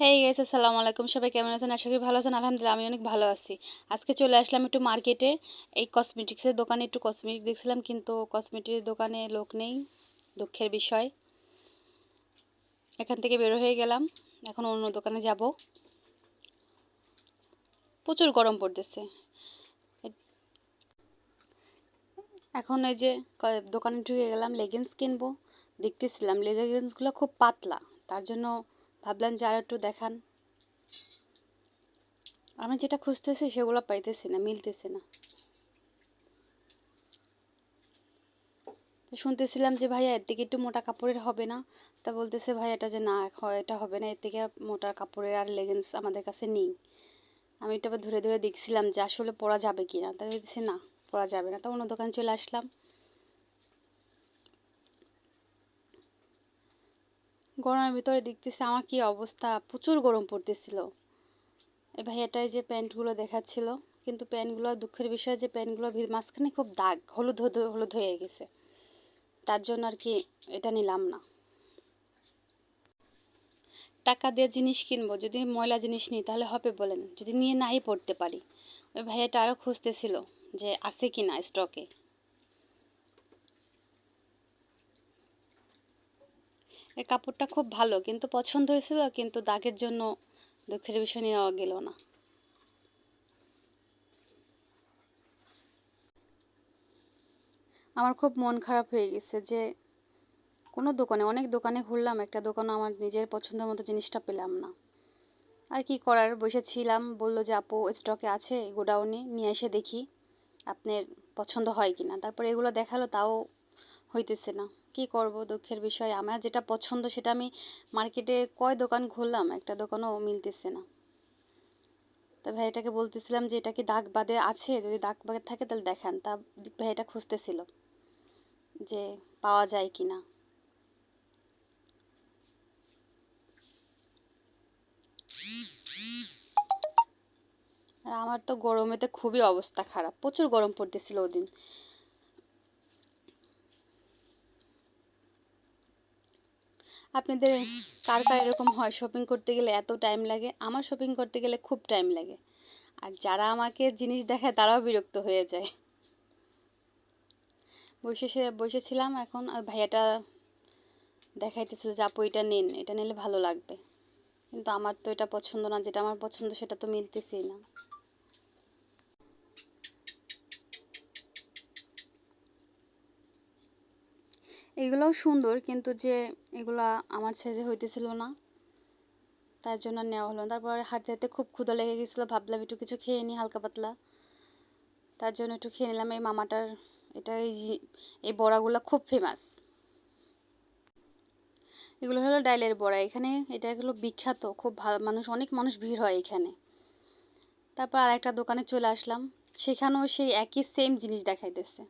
হ্যাঁ গেস আসসালামু আলাইকুম। সবাই কেমন আছেন? আশা করি ভালো আছেন। আলহামদুলিল্লাহ আমি অনেক ভালো আছি। আজকে চলে আসলাম একটু মার্কেটে এই কসমেটিক্সের দোকানে একটু কসমেটিক দেখছিলাম, কিন্তু কসমেটিক্স দোকানে লোক নেই। দুঃখের বিষয়। এখান থেকে বেরো হয়ে গেলাম। এখন অন্য দোকানে যাব। প্রচুর গরম পড়তেছে। এখন এই যে দোকানে ঢুকে গেলাম লেগিংস কিনবো। দেখতেছিলাম লেগিংসগুলো খুব পাতলা। তার জন্য ভাবলাম যে আর একটু দেখান। আমি যেটা খুঁজতেছি সেগুলো পাইতেছি না, মিলতেছে না। শুনতেছিলাম যে ভাইয়া এর থেকে একটু মোটা কাপড়ের হবে না। তা বলতেছে ভাই এটা যে না এটা হবে না, এর থেকে মোটা কাপড়ের আর লেগিংস আমাদের কাছে নেই। আমি এটা ধরে ধরে দেখছিলাম যে আসলে পরা যাবে কি না তাই বলতেছি না, পরা যাবে না। তা অন্য দোকানে চলে আসলাম। গরমের ভিতরে দেখতেছি আমার কি অবস্থা, প্রচুর গরম পড়তেছিল। এই ভাইয়াটাই যে প্যান্টগুলো দেখাচ্ছিল, কিন্তু প্যান্টগুলো, দুঃখের বিষয় যে প্যান্টগুলো মাঝখানে খুব দাগ, হলুদ হলুদ হয়ে গেছে। তার জন্য আর কি এটা নিলাম না। টাকা দিয়ে জিনিস কিনবো, যদি ময়লা জিনিস নিই তাহলে হবে বলেন, যদি নিয়ে নাই পড়তে পারি। ওই ভাইয়াটা আরও খুঁজতেছিল যে আছে কি না স্টকে এই কাপড়টা খুব ভালো, কিন্তু পছন্দ হয়েছিল, কিন্তু দাগের জন্য দুঃখের বিষয় নেওয়া গেল না। আমার খুব মন খারাপ হয়ে গেছে যে কোনো দোকানে, অনেক দোকানে ঘুরলাম, একটা দোকানে আমার নিজের পছন্দের মতো জিনিসটা পেলাম না। আর কি করার? বসেছিলাম বলল যে, আপু স্টকে আছে, গোডাউনে, নিয়ে এসে দেখি, আপনার পছন্দ হয় কি না তারপর এগুলো দেখাল, তাও হইতেছে না। কি করব দুঃখের বিষয়? আমার যেটা পছন্দ সেটা আমি মার্কেটে কয় দোকান ঘুরলাম, একটা দোকানও মিলতেছে না। তা ভাইটাকে বলতেছিলাম যে এটা কি দাগ বাদে আছে? যদি দাগ বাদে থাকে তাহলে দেখান। তা ভাইটা খুঁজতেছিল যে পাওয়া যায় কি না আর আমার তো গরমেতে খুবই অবস্থা খারাপ। প্রচুর গরম পড়তেছিল ওদিন। আপনাদের কার কার এরকম হয় শপিং করতে গেলে এত টাইম লাগে? আমার শপিং করতে গেলে খুব টাইম লাগে। আর যারা আমাকে জিনিস দেখায়, তারাও বিরক্ত হয়ে যায়। বসে বসেছিলাম এখন ভাইয়াটা দেখাইতেছিল যে, আপু, এটা নিন, এটা নিলে ভালো লাগবে। কিন্তু আমার তো এটা পছন্দ না, যেটা আমার পছন্দ, সেটা তো মিলতেছেই না। এগুলোও সুন্দর, কিন্তু যে এগুলা আমার সাইজে হইতেছিল না, তার জন্য নেওয়া হলো তারপরে হাঁটতে হাঁটতে খুব ক্ষুদা লেগে গেছিল, ভাবলাম একটু কিছু খেয়ে নিই হালকা পাতলা। তার জন্য একটু খেয়ে নিলাম, এই মামাটার, এটা এই এই বড়াগুলো খুব ফেমাস এগুলো হলো ডাইলের বড়া, এখানে এটা এগুলো বিখ্যাত, খুব ভালো মানুষ, অনেক মানুষ ভিড় হয় এখানে। তারপর আর একটা দোকানে চলে আসলাম, সেখানেও সেই একই সেম জিনিস দেখাইতেছে।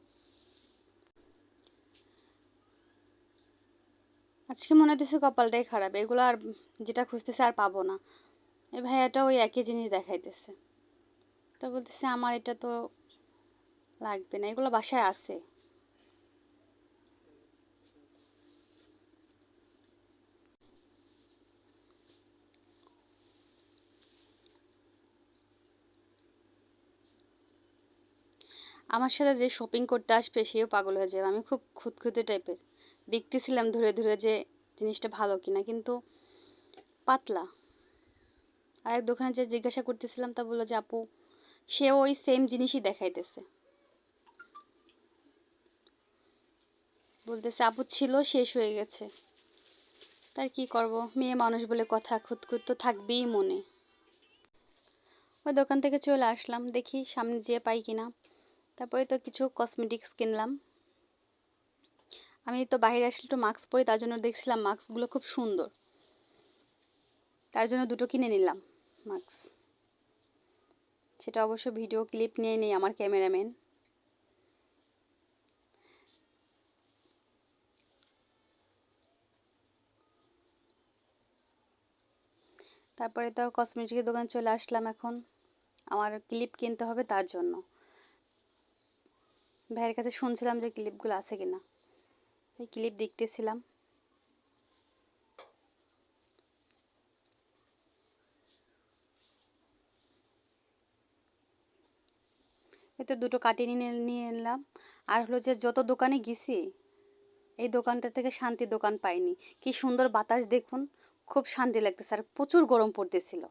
আজকে মনে হতেছে কপালটাই খারাপ, এগুলো আর যেটা খুঁজতেছে আর পাবো না। এ ভাইয়াটা ওই একই জিনিস দেখাইতেছে। তো বলতেছে, আমার এটা তো লাগবে না, এগুলো বাসায় আছে। আমার সাথে যে শপিং করতে আসবে, সেও পাগল হয়ে যাবে। আমি খুব খুঁতখুঁতে টাইপের দেখতেছিলাম ধরে ধরে যে জিনিসটা ভালো কিনা, কিন্তু পাতলা। আর এক দোকানে যে জিজ্ঞাসা করতেছিলাম, তা বলল যে, আপু সেও ওই সেম জিনিসই দেখাইতেছে। বলতেছে, আপু, ছিল, শেষ হয়ে গেছে। তার কি করব? মেয়ে মানুষ বলে কথা খুঁতখুত তো থাকবেই মনে। ওই দোকান থেকে চলে আসলাম, দেখি সামনে যেয়ে পাই কিনা। তারপরে তো কিছু কসমেটিক্স কিনলাম। আমি তো বাইরে আসলে একটু মাস্ক পরি, তার জন্য দেখছিলাম মাস্কগুলো খুব সুন্দর। তার জন্য দুটো কিনে নিলাম মাস্ক সেটা অবশ্য ভিডিও ক্লিপ নিয়ে নেই আমার ক্যামেরাম্যান তারপরে তো কসমেটিকের দোকান চলে আসলাম এখন। আমার ক্লিপ কিনতে হবে তার জন্য। ভাইয়ের কাছে শুনছিলাম যে ক্লিপগুলো আছে কিনা। এই ক্লিপ দেখতেছিলাম। এতে দুটো কাটি নিয়ে নিয়ে এলাম। আর হলো যে যত দোকানে গেছি, এই দোকানটা থেকে শান্তি দোকান পাইনি। কি সুন্দর বাতাস দেখুন, খুব শান্তি লাগতেছে। আর প্রচুর গরম পড়তেছিল।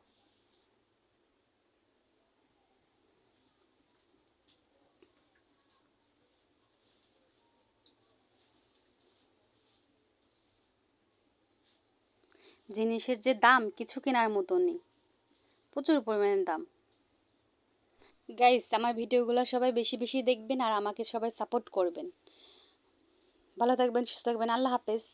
জিনিসের যে দাম কিছু কেনার মতো নেই। প্রচুর পরিমাণে দাম। গাইস আমার ভিডিওগুলো সবাই বেশি বেশি দেখবেন আর আমাকে সবাই সাপোর্ট করবেন। ভালো থাকবেন, সুস্থ থাকবেন। আল্লাহ হাফেজ।